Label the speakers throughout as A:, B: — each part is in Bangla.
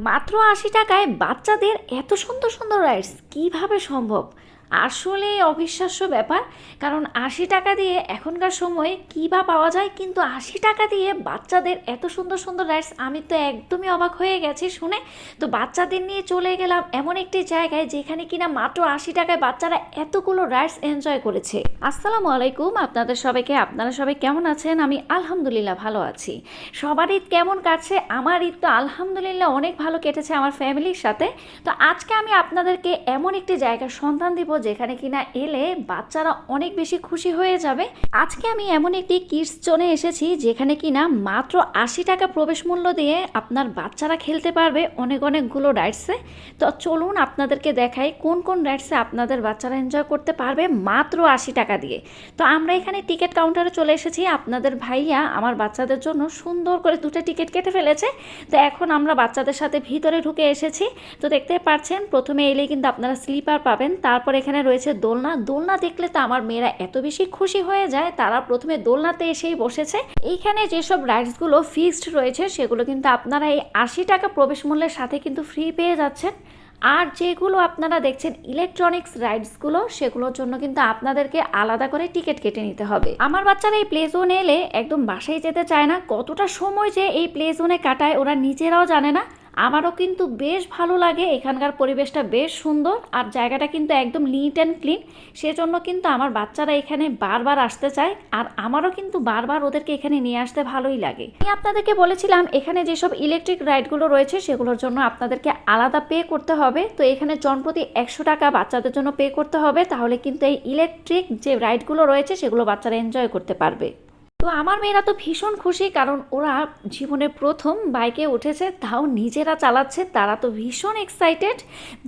A: মাত্র আশি টাকায় বাচ্চাদের এত সুন্দর সুন্দর রাইডস কীভাবে সম্ভব? আসলে অবিশ্বাস্য ব্যাপার, কারণ আশি টাকা দিয়ে এখনকার সময়ে কী বা পাওয়া যায়, কিন্তু আশি টাকা দিয়ে বাচ্চাদের এত সুন্দর সুন্দর রাইডস আমি তো একদমই অবাক হয়ে গেছি শুনে। তো বাচ্চাদের নিয়ে চলে গেলাম এমন একটি জায়গায় যেখানে কিনা মাত্র আশি টাকায় বাচ্চারা এতগুলো রাইডস এনজয় করেছে। আসসালামু আলাইকুম, আপনাদের সবাইকে, আপনারা সবাই কেমন আছেন? আমি আলহামদুলিল্লাহ ভালো আছি। সবার ঈদ কেমন কাটছে? আমার ঈদ তো আলহামদুলিল্লাহ অনেক ভালো কেটেছে আমার ফ্যামিলির সাথে। তো আজকে আমি আপনাদেরকে এমন একটি জায়গার সন্ধান দিব যেখানে কিনা এলে বাচ্চারা অনেক বেশি খুশি হয়ে যাবে। আজকে আমি এমন একটি কিডস জোনে এসেছি যেখানে কিনা মাত্র আশি টাকা প্রবেশ মূল্য দিয়ে আপনার বাচ্চারা খেলতে পারবে অনেক অনেকগুলো রাইডসে। তো চলুন আপনাদেরকে দেখাই কোন কোন রাইডসে আপনাদের বাচ্চারা এনজয় করতে পারবে মাত্র আশি টাকা দিয়ে। তো আমরা এখানে টিকিট কাউন্টারে চলে এসেছি। আপনাদের ভাইয়া আমার বাচ্চাদের জন্য সুন্দর করে দুটো টিকিট কেটে ফেলেছে। তো এখন আমরা বাচ্চাদের সাথে ভিতরে ঢুকে এসেছি। তো দেখতে পাচ্ছেন, প্রথমে এলে কিন্তু আপনারা স্লিপার পাবেন, তারপর এখানে রয়েছে দোলনা। দোলনা দেখলে তো আমার মেয়েরা এত বেশি খুশি হয়ে যায়, তারা প্রথমে দোলনাতে এসেই বসেছে। এইখানে যেসব রাইডসগুলো ফিক্সড রয়েছে, সেগুলো কিন্তু আপনারা এই আশি টাকা প্রবেশ মূল্যের সাথে কিন্তু ফ্রি পেয়ে যাচ্ছেন। আর যেগুলো আপনারা দেখছেন ইলেকট্রনিক্স রাইডসগুলো, সেগুলোর জন্য কিন্তু আপনাদেরকে আলাদা করে টিকিট কেটে নিতে হবে। আমার বাচ্চারা এই প্লে জোনে এলে একদম বাসায় যেতে চায় না। কতটা সময় যে এই প্লে জোনে কাটায় ওরা নিজেরাও জানে না। আমারও কিন্তু বেশ ভালো লাগে। এখানকার পরিবেশটা বেশ সুন্দর আর জায়গাটা কিন্তু একদম নিট অ্যান্ড ক্লিন সেজন্য কিন্তু আমার বাচ্চারা এখানে বারবার আসতে চায় আর আমারও কিন্তু বারবার ওদেরকে এখানে নিয়ে আসতে ভালোই লাগে। আমি আপনাদেরকে বলেছিলাম, এখানে যেসব ইলেকট্রিক রাইডগুলো রয়েছে সেগুলোর জন্য আপনাদেরকে আলাদা পে করতে হবে। তো এখানে জনপ্রতি একশো টাকা বাচ্চাদের জন্য পে করতে হবে। তাহলে কিন্তু এই ইলেকট্রিক যে রাইডগুলো রয়েছে সেগুলো বাচ্চারা এনজয় করতে পারবে। তো আমার মেয়েরা তো ভীষণ খুশি, কারণ ওরা জীবনে প্রথম বাইকে উঠেছে, তাও নিজেরা চালাচ্ছে, তারা তো ভীষণ এক্সাইটেড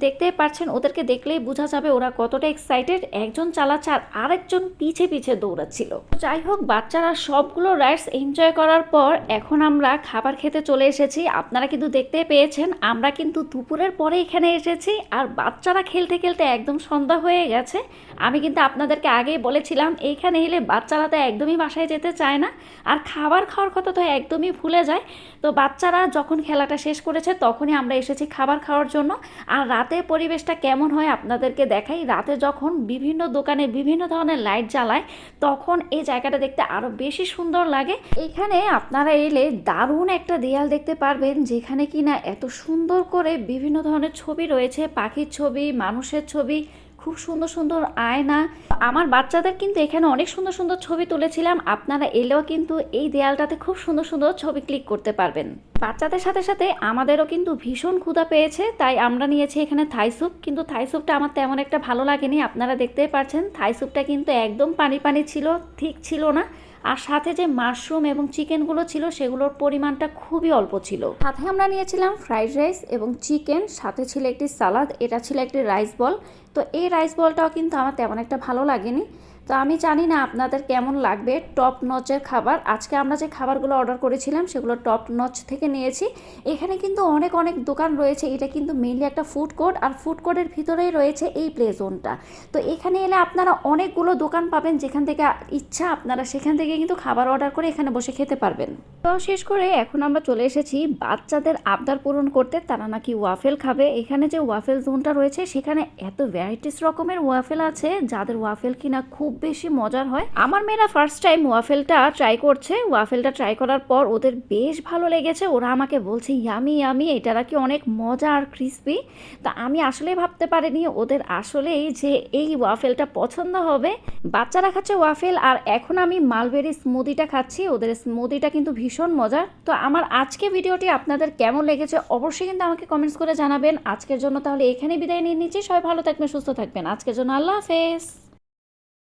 A: দেখতে পাচ্ছেন, ওদেরকে দেখলেই বোঝা যাবে ওরা কতটা এক্সাইটেড একজন চালাচ্ছে আর আরেকজন পিছে পিছে দৌড়াচ্ছিল। যাই হোক, বাচ্চারা সবগুলো রাইডস এনজয় করার পর এখন আমরা খাবার খেতে চলে এসেছি। আপনারা কিন্তু দেখতে পেয়েছেন, আমরা কিন্তু দুপুরের পরে এখানে এসেছি আর বাচ্চারা খেলতে খেলতে একদম সন্ধ্যা হয়ে গেছে। আমি কিন্তু আপনাদেরকে আগেই বলেছিলাম এইখানে এলে বাচ্চারা তো একদমই বাসায় যেতে চায় না। আর খাবার খাওয়ার কথা তো একদমই ভুলে যায়। তো বাচ্চারা যখন খেলাটা শেষ করেছে, তখনই আমরা এসেছি খাবার খাওয়ার জন্য। আর রাতে পরিবেশটা কেমন হয় আপনাদেরকে দেখাই। রাতে যখন বিভিন্ন দোকানে বিভিন্ন ধরনের লাইট জ্বালায়, তখন এই জায়গাটা দেখতে আরও বেশি সুন্দর লাগে। এখানে আপনারা এলে দারুণ একটা দেয়াল দেখতে পারবেন, যেখানে কিনা এত সুন্দর করে বিভিন্ন ধরনের ছবি রয়েছে। পাখির ছবি, মানুষের ছবি খুব সুন্দর সুন্দর আয়না। আমার বাচ্চাদের কিন্তু এখানে অনেক সুন্দর সুন্দর ছবি তুলেছিলাম। আপনারা এলেও কিন্তু এই দেয়ালটাতে খুব সুন্দর সুন্দর ছবি ক্লিক করতে পারবেন। বাচ্চাদের সাথে সাথে আমাদেরও কিন্তু ভীষণ ক্ষুধা পেয়েছে, তাই আমরা নিয়েছি এখানে থাই স্যুপ। কিন্তু থাই স্যুপটা আমার তেমন একটা ভালো লাগেনি, আপনারা দেখতেই পাচ্ছেন থাই স্যুপটা কিন্তু একদম পানি পানি ছিল, ঠিক ছিল না। আর সাথে যে মাশরুম এবং চিকেনগুলো ছিল, সেগুলোর পরিমাণটা খুবই অল্প ছিল। সাথে আমরা নিয়েছিলাম ফ্রাইড রাইস এবং চিকেন, সাথে ছিল একটি সালাদ, এটা ছিল একটি রাইস বল। তো এই রাইস বলটাও কিন্তু আমার তেমন একটা ভালো লাগেনি। তো আমি জানি না আপনাদের কেমন লাগবে টপ নচের খাবার। আজকে আমরা যে খাবারগুলো অর্ডার করেছিলাম, সেগুলো টপ নচ থেকে নিয়েছি। এখানে কিন্তু অনেক অনেক দোকান রয়েছে। এটা কিন্তু মেনলি একটা ফুড কোর্ট আর ফুড কোর্টের ভিতরেই রয়েছে এই প্লে জোনটা তো এখানে এলে আপনারা অনেকগুলো দোকান পাবেন, যেখান থেকে ইচ্ছা আপনারা সেখান থেকে কিন্তু খাবার অর্ডার করে এখানে বসে খেতে পারবেন। তো শেষ করে এখন আমরা চলে এসেছি বাচ্চাদের আবদার পূরণ করতে। তারা নাকি ওয়াফেল খাবে। এখানে যে ওয়াফেল জোনটা রয়েছে, সেখানে এত ভ্যারাইটিস রকমের ওয়াফেল আছে, যাদের ওয়াফেল কিনা খুব বেশি মজার হয়। আমার মেয়েরা ফার্স্ট টাইম ওয়াফেলটা ট্রাই করছে। ওয়াফেলটা ট্রাই করার পর ওদের বেশ ভালো লেগেছে। ওরা আমাকে বলছে ইয়ামি ইয়ামি এটা নাকি অনেক মজা আর ক্রিসপি তা আমি আসলেই ভাবতে পারিনি ওদের আসলেই যে এই ওয়াফেলটা পছন্দ হবে। বাচ্চারা খাচ্ছে ওয়াফেল আর এখন আমি মালবেরি স্মুদিটা খাচ্ছি। ওদের স্মুদিটা কিন্তু ভীষণ মজার। তো আমার আজকে ভিডিওটি আপনাদের কেমন লেগেছে অবশ্যই কিন্তু আমাকে কমেন্টস করে জানাবেন। আজকের জন্য তাহলে এখানে বিদায় নিয়ে নিচ্ছি। সবাই ভালো থাকবেন, সুস্থ থাকবেন। আজকের জন্য আল্লাহ হাফেজ।